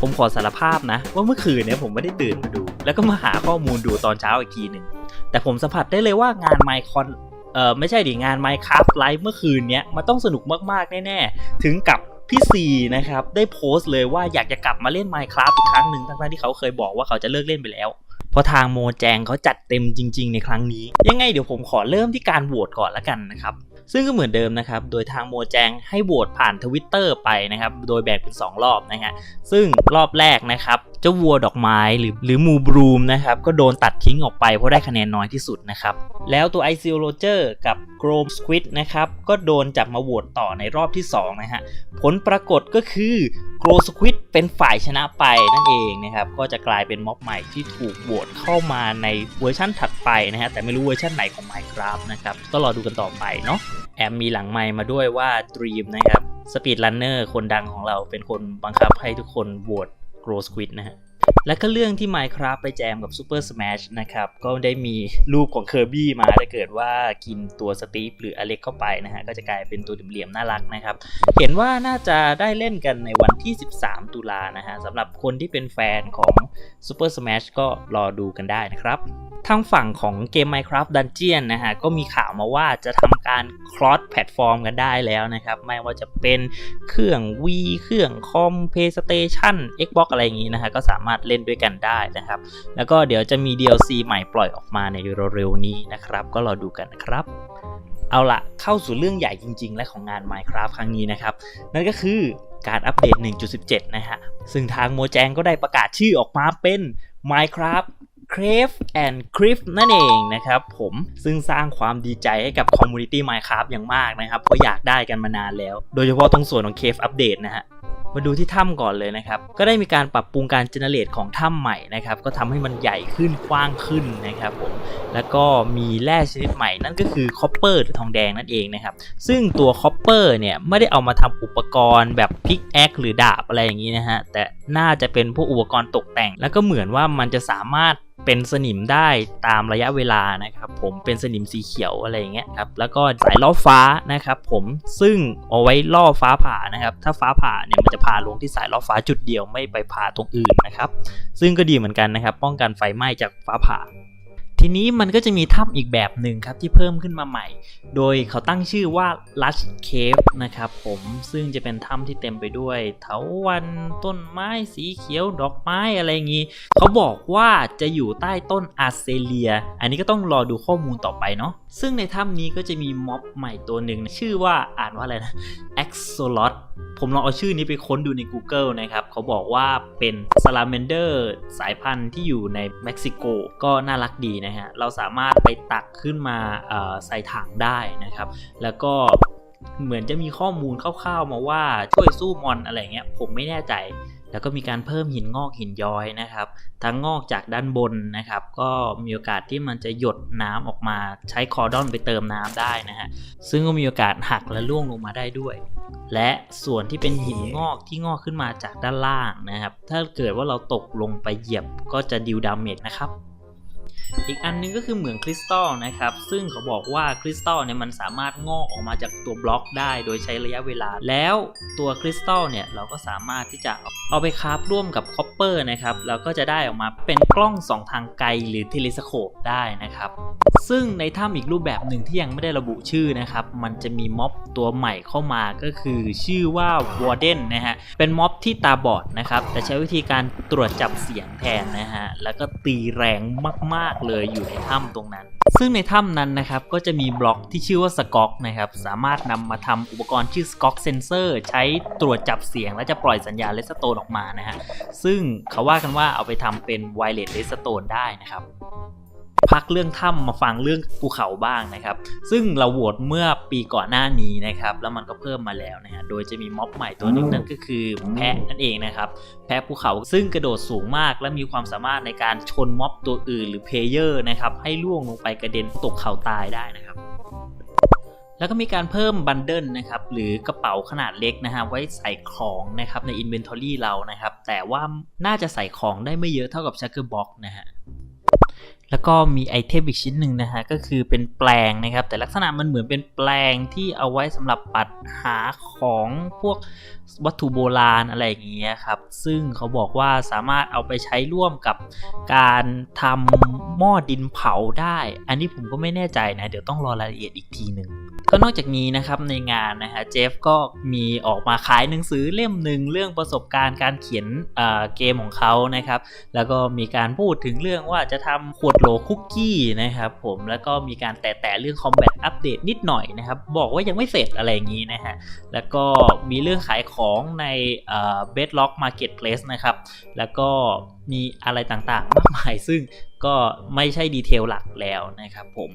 ผมขอสารภาพนะ ว่าเมื่อคืนเนี่ยผมไม่ได้ตื่นมาดู แล้วก็มาหาข้อมูลดูตอนเช้าอีกทีหนึ่งแต่ผมสัมผัสได้เลยว่างานไมคอนเออไม่ใช่ดิงาน Minecraft Live เมื่อคืนเนี้ยมันต้องสนุกมาก ๆ แน่ ๆ ถึงกับพี่ซีนะครับ ได้โพสต์เลยว่าอยากจะกลับมาเล่น Minecraft อีกครั้งหนึ่งทั้งๆที่เขาเคยบอกว่าเขาจะเลิกเล่นไปแล้ว เพราะทางโมแจงเขาจัดเต็มจริง ๆ ในครั้งนี้ ยังไงเดี๋ยวผมขอเริ่มที่การโหวตก่อนละกันนะครับ ซึ่งก็เหมือนเดิมนะครับ โดยทางโมแจงให้โหวตผ่านทวิตเตอร์ไปนะครับ โดยแบ่งเป็น 2 รอบนะฮะ ซึ่งรอบแรกนะครับเจ้าวัวดอกไม้หรือหรือมูบรูมนะครับ ก็โดนตัดทิ้งออกไปเพราะได้คะแนนน้อยที่สุดนะครับ แล้วตัวไอซิโรเจอร์กับโกรมสควิดนะครับ ก็โดนจับมาโหวตต่อในรอบที่ 2 นะฮะ ผลปรากฏก็คือโกรสควิดเป็นฝ่ายชนะไปนั่นเองนะครับ ก็จะกลายเป็นม็อบใหม่ที่ถูกโหวตเข้ามาในเวอร์ชั่นถัดไปนะฮะ แต่ไม่รู้เวอร์ชันไหนของ Minecraft นะครับก็รอดูกันต่อไปเนาะ แอมมีหลังไมค์มาด้วยว่า Dream นะครับสปีดรันเนอร์คนดังของเราเป็นคนบังคับให้ทุกคนโหวต Grow Squid นะฮะและก็เรื่องที่ Minecraft ไปแจมกับ Super Smash นะครับ ก็ได้มีรูปของ Kirby มาถ้าเกิดว่ากินตัวสตีฟหรืออเล็กเข้าไปนะฮะ ก็จะกลายเป็นตัวเหลี่ยมๆน่ารักนะครับ เห็นว่าน่าจะได้เล่นกันในวันที่ 13 ตุลานะฮะสำหรับคนที่เป็นแฟนของ Super Smash ก็รอดูกันได้นะครับ ทางฝั่งของเกม Minecraft Dungeon นะฮะ ก็มีข่าวมาว่าจะทำการ cross platform กันได้แล้วนะครับ ไม่ว่าจะเป็นเครื่อง V เครื่องคอม PlayStation Xbox อะไรอย่างนี้นะฮะ ก็สามารถเล่นด้วยกันได้นะครับ แล้วก็เดี๋ยวจะมี DLC ใหม่ปล่อยออกมาในเร็วๆนี้นะครับ ก็รอดูกันนะครับเอาละเข้าสู่เรื่องใหญ่จริง ๆ และของงาน Minecraft ครั้งนี้นะครับ นั่นก็คือการอัปเดต 1.17 นะฮะ ซึ่งทางโมแจงก็ได้ประกาศชื่อออกมาเป็น Minecraft Crave and c r i f นั่นเองนะครับผมซึ่งสร้างความดีใจให้กับคอมมูนิตี้ Minecraft อย่างมากนะครับ เพราะอยากได้กันมานานแล้ว โดยเฉพาะตรงส่วนของ Cave Update นะฮะมาดูที่ถ้ำก่อนเลยนะครับ ก็ได้มีการปรับปรุงการเจเนเรตของถ้ำใหม่นะครับ ก็ทำให้มันใหญ่ขึ้นกว้างขึ้นนะครับผม แล้วก็มีแร่ชนิดใหม่นั่นก็คือคอปเปอร์หรือทองแดงนั่นเองนะครับ ซึ่งตัวคอปเปอร์เนี่ยไม่ได้เอามาทำอุปกรณ์แบบพิกแอคหรือดาบอะไรอย่างนี้นะฮะ แต่น่าจะเป็นพวกอุปกรณ์ตกแต่ง แล้วก็เหมือนว่ามันจะสามารถ เป็นสนิมได้ตามระยะเวลานะครับผมเป็นสนิมสีเขียวอะไรอย่างเงี้ยครับแล้วก็สายล่อฟ้านะครับผมซึ่งเอาไว้ล่อฟ้าผ่านะครับถ้าฟ้าผ่าเนี่ยมันจะพาลงที่สายล่อฟ้าจุดเดียวไม่ไปผ่าตรงอื่นนะครับซึ่งก็ดีเหมือนกันนะครับป้องกันไฟไหม้จากฟ้าผ่า ทีนี้มันก็จะมีถ้ำอีกแบบหนึ่งครับที่เพิ่มขึ้นมาใหม่ โดยเขาตั้งชื่อว่า Lush Cave นะครับผมซึ่งจะเป็นถ้ำที่เต็มไปด้วยเถาวันต้นไม้สีเขียวดอกไม้อะไรอย่างนี้ เขาบอกว่าจะอยู่ใต้ต้นอาเซเลีย อันนี้ก็ต้องรอดูข้อมูลต่อไปเนาะซึ่งในถ้ำนี้ก็จะมีม็อบใหม่ตัวหนึ่งชื่อว่าอ่านว่าอะไรนะ Axolot ผมลองเอาชื่อนี้ไปค้นดูใน Google นะครับ เขาบอกว่าเป็น Salamander สายพันธุ์ที่อยู่ในเม็กซิโก ก็น่ารักดีนะฮะ เราสามารถไปตักขึ้นมาใส่ถังได้นะครับ แล้วก็เหมือนจะมีข้อมูลคร่าวๆมาว่าช่วยสู้มอนอะไรเงี้ย ผมไม่แน่ใจ แล้วก็มีการเพิ่มหินงอกหินย้อยนะครับ ทั้งงอกจากด้านบนนะครับ ก็มีโอกาสที่มันจะหยดน้ำออกมาใช้คอร์ดอนไปเติมน้ำได้นะฮะ ซึ่งก็มีโอกาสหักและร่วงลงมาได้ด้วย และส่วนที่เป็นหินงอกที่งอกขึ้นมาจากด้านล่างนะครับ ถ้าเกิดว่าเราตกลงไปเหยียบก็จะดิวดาเมจนะครับ อีกอันนึงก็คือเหมืองคริสตัลนะครับ ซึ่งเขาบอกว่าคริสตัลเนี่ยมันสามารถงอกออกมาจากตัวบล็อกได้โดยใช้ระยะเวลา แล้วตัวคริสตัลเนี่ยเราก็สามารถที่จะเอาไปคราฟร่วมกับคอปเปอร์นะครับ แล้วก็จะได้ออกมาเป็นกล้องสองทางไกลหรือเทเลสโคปได้นะครับ ซึ่งในถ้ำอีกรูปแบบหนึ่งที่ยังไม่ได้ระบุชื่อนะครับ มันจะมีม็อบตัวใหม่เข้ามาก็คือชื่อว่าวอร์เดนนะฮะ เป็นม็อบที่ตาบอดนะครับ แต่ใช้วิธีการตรวจจับเสียงแทนนะฮะ แล้วก็ตีแรงมากเลยอยู่ในถ้ำตรงนั้น ซึ่งในถ้ำนั้นนะครับก็จะมีบล็อกที่ชื่อว่าสกอกนะครับสามารถนำมาทำอุปกรณ์ชื่อสกอกเซนเซอร์ใช้ตรวจจับเสียง และจะปล่อยสัญญาณเลสโตนออกมานะฮะซึ่งเขาว่ากันว่าเอาไปทำเป็นไวเลสเลสโตนได้นะครับ พักเรื่องถ้ำมาฟังเรื่องภูเขาบ้างนะครับ ซึ่งเราโหวตเมื่อปีก่อนหน้านี้นะครับ แล้วมันก็เพิ่มมาแล้วนะฮะโดยจะมีม็อบใหม่ตัวหนึ่งนั่นก็คือแพะนั่นเองนะครับ แพะภูเขาซึ่งกระโดดสูงมาก และมีความสามารถในการชนม็อบตัวอื่นหรือเพลเยอร์นะครับให้ล่วงลงไปกระเด็นตกเขาตายได้นะครับแล้วก็มีการเพิ่มบันเดิลนะครับหรือกระเป๋าขนาดเล็กนะฮะไว้ใส่ของนะครับใน Inventory เรานะครับ แต่ว่าน่าจะใส่ของได้ไม่เยอะเท่ากับ Shulker Box นะฮะ แล้วก็มีไอเทมอีกชิ้นหนึ่งนะฮะก็คือเป็นแปลงนะครับ แต่ลักษณะมันเหมือนเป็นแปลงที่เอาไว้สำหรับปัดหาของพวกวัตถุโบราณอะไรอย่างเงี้ยครับซึ่งเขาบอกว่าสามารถเอาไปใช้ร่วมกับการทำหม้อดินเผาได้ อันนี้ผมก็ไม่แน่ใจนะ เดี๋ยวต้องรอรายละเอียดอีกทีหนึ่ง ก็นอกจากนี้นะครับในงานนะฮะเจฟก็มีออกมาขายหนังสือเล่มหนึ่งเรื่องประสบการณ์การเขียนเกมของเขานะครับ แล้วก็มีการพูดถึงเรื่องว่าจะทำขวดโหลคุกกี้นะครับผมแล้วก็มีการแตะเรื่องคอมแบทอัปเดตนิดหน่อยนะครับบอกว่ายังไม่เสร็จอะไรอย่างนี้นะฮะแล้วก็มีเรื่องขายของในเอ่อ Bedrock Marketplace นะครับแล้วก็ มีอะไรต่างๆ มากมาย ซึ่งก็ไม่ใช่ดีเทลหลักแล้วนะครับผม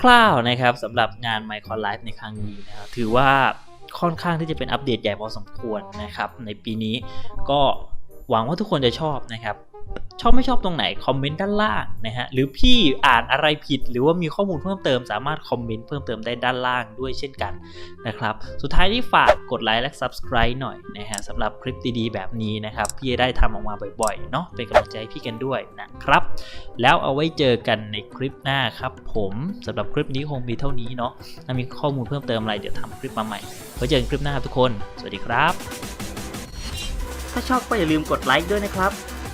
คร่าวๆนะครับสำหรับงาน Micron Live ในครั้งนี้นะครับถือว่าค่อนข้างที่จะเป็นอัปเดตใหญ่พอสมควรนะครับในปีนี้ก็หวังว่าทุกคนจะชอบนะครับ ชอบไม่ชอบตรงไหนคอมเมนต์ด้านล่างนะฮะหรือพี่อ่านอะไรผิดหรือว่ามีข้อมูลเพิ่มเติมสามารถคอมเมนต์เพิ่มเติมได้ด้านล่างด้วยเช่นกันนะครับสุดท้ายที่ฝากกดไลค์และ Subscribe หน่อยนะฮะสำหรับคลิปดีๆ แบบนี้นะครับพี่จะได้ทำออกมาบ่อยๆเนาะเป็นกำลังใจพี่กันด้วยนะครับ แล้วเอาไว้เจอกันในคลิปหน้าครับผมสำหรับคลิปนี้คงมีเท่านี้เนาะถ้ามีข้อมูลเพิ่มเติมอะไรเดี๋ยวทำคลิปมาใหม่ไว้เจอกันคลิปหน้าครับทุกคน สวัสดีครับ ถ้าชอบก็อย่าลืมกดไลค์ด้วยนะครับ